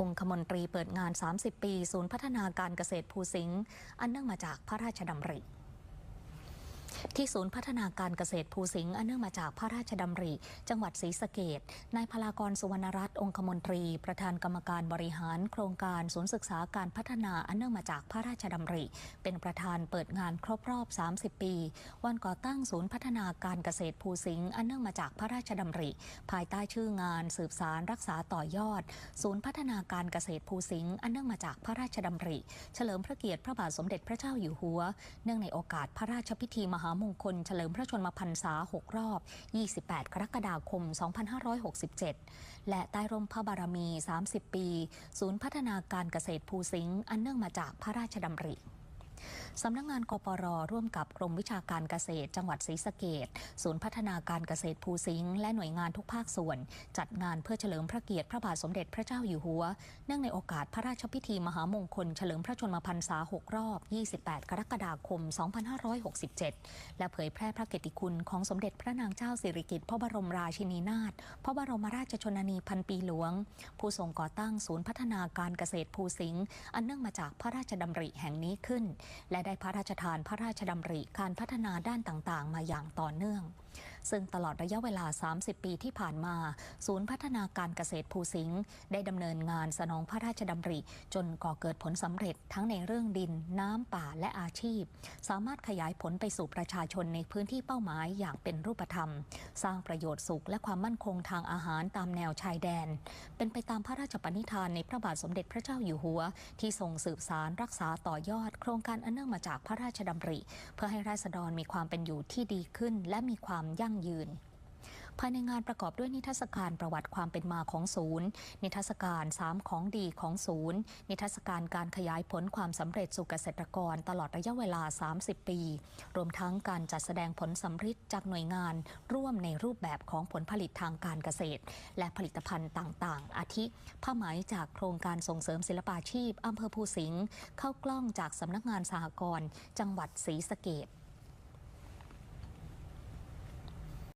องคมนตรีเปิดงาน 30 ปี ศูนย์พัฒนาการเกษตรภูสิงห์อันเนื่องมาจากพระราชดำริ ที่ศูนย์พัฒนาการเกษตรภูสิงห์อันเนื่องมาจากพระราชดำริ จังหวัดศรีสะเกดนายพลากรสุวรรณรัตน์องคมนตรี ประธานกรรมการบริหาร โครงการศูนย์ศึกษาการพัฒนาอันเนื่องมาจากพระราชดำริ เป็นประธานเปิดงานครบรอบ 30 ปี วันก่อตั้งศูนย์พัฒนาการเกษตรภูสิงห์อันเนื่องมาจากพระราชดำริ ภายใต้ชื่องานสืบสารรักษาต่อยอด ศูนย์พัฒนาการเกษตรภูสิงห์อันเนื่องมาจากพระราชดำริ เฉลิมพระเกียรติพระบาทสมเด็จพระเจ้าอยู่หัว เนื่องในโอกาสพระราชพิธีมหามงคลเฉลิมพระชนมพรรษา 6 รอบ 28 กรกฎาคม 2567 และใต้ร่มพระบารมี 30 ปี ศูนย์พัฒนาการเกษตรภูสิงห์อันเนื่องมาจากพระราชดำริ สำนักงงานกปรร่วมกับกรมวิชาการเกษตร จังหวัดศรีสะเกดศูนย์พัฒนาการเกษตรภูสิงห์และหน่วยงานทุกภาคส่วน จัดงานเพื่อเฉลิมพระเกียรติพระบาทสมเด็จพระเจ้าอยู่หัว เนื่องในโอกาสพระราชพิธีมหามงคล เฉลิมพระชนมพรรษา 6 รอบ 28 กรกฎาคม 2567 และเผยแพร่พระเกียรติคุณของสมเด็จพระนางเจ้าสิริกิติ์พระบรมราชินีนาถพระบรมราชชนนีพันปีหลวง ผู้ทรงก่อตั้งศูนย์พัฒนาการเกษตรภูสิงห์อันเนื่องมาจากพระราชดำริแห่งนี้ขึ้น และได้พระราชทานพระราชดำริการพัฒนาด้านต่างๆ มาอย่างต่อเนื่อง ซึ่งตลอดระยะเวลา 30 ปีที่ผ่านมา ศูนย์พัฒนาการเกษตรภูสิงห์ได้ดำเนินงานสนองพระราชดำริ จนก่อเกิดผลสำเร็จทั้งในเรื่องดิน น้ำป่าและอาชีพ สามารถขยายผลไปสู่ประชาชนในพื้นที่เป้าหมายอย่างเป็นรูปธรรม สร้างประโยชน์สุขและความมั่นคงทางอาหารตามแนวชายแดน เป็นไปตามพระราชปณิธานในพระบาทสมเด็จพระเจ้าอยู่หัว ที่ทรงสืบสารรักษาต่อยอด โครงการอันเนื่องมาจากพระราชดำริ เพื่อให้ราษฎรมีความเป็นอยู่ที่ดีขึ้น และมีความยั่งยืนภายในงานประกอบด้วยนิทรรศการประวัติความเป็นมาของศูนย์ นิทรรศการ 3 ของดีของศูนย์ นิทรรศการการขยายผลความสำเร็จสู่เกษตรกรตลอดระยะเวลา 30 ปี รวมทั้งการจัดแสดงผลสำฤทธิ์จากหน่วยงาน ร่วมในรูปแบบของผลผลิตทางการเกษตร และผลิตภัณฑ์ต่างๆ อาทิ ผ้าไหมจากโครงการส่งเสริมศิลปาชีพอำเภอภูสิงห์เข้ากล้องจากสำนักงานสหกรณ์จังหวัดศรีสะเกษ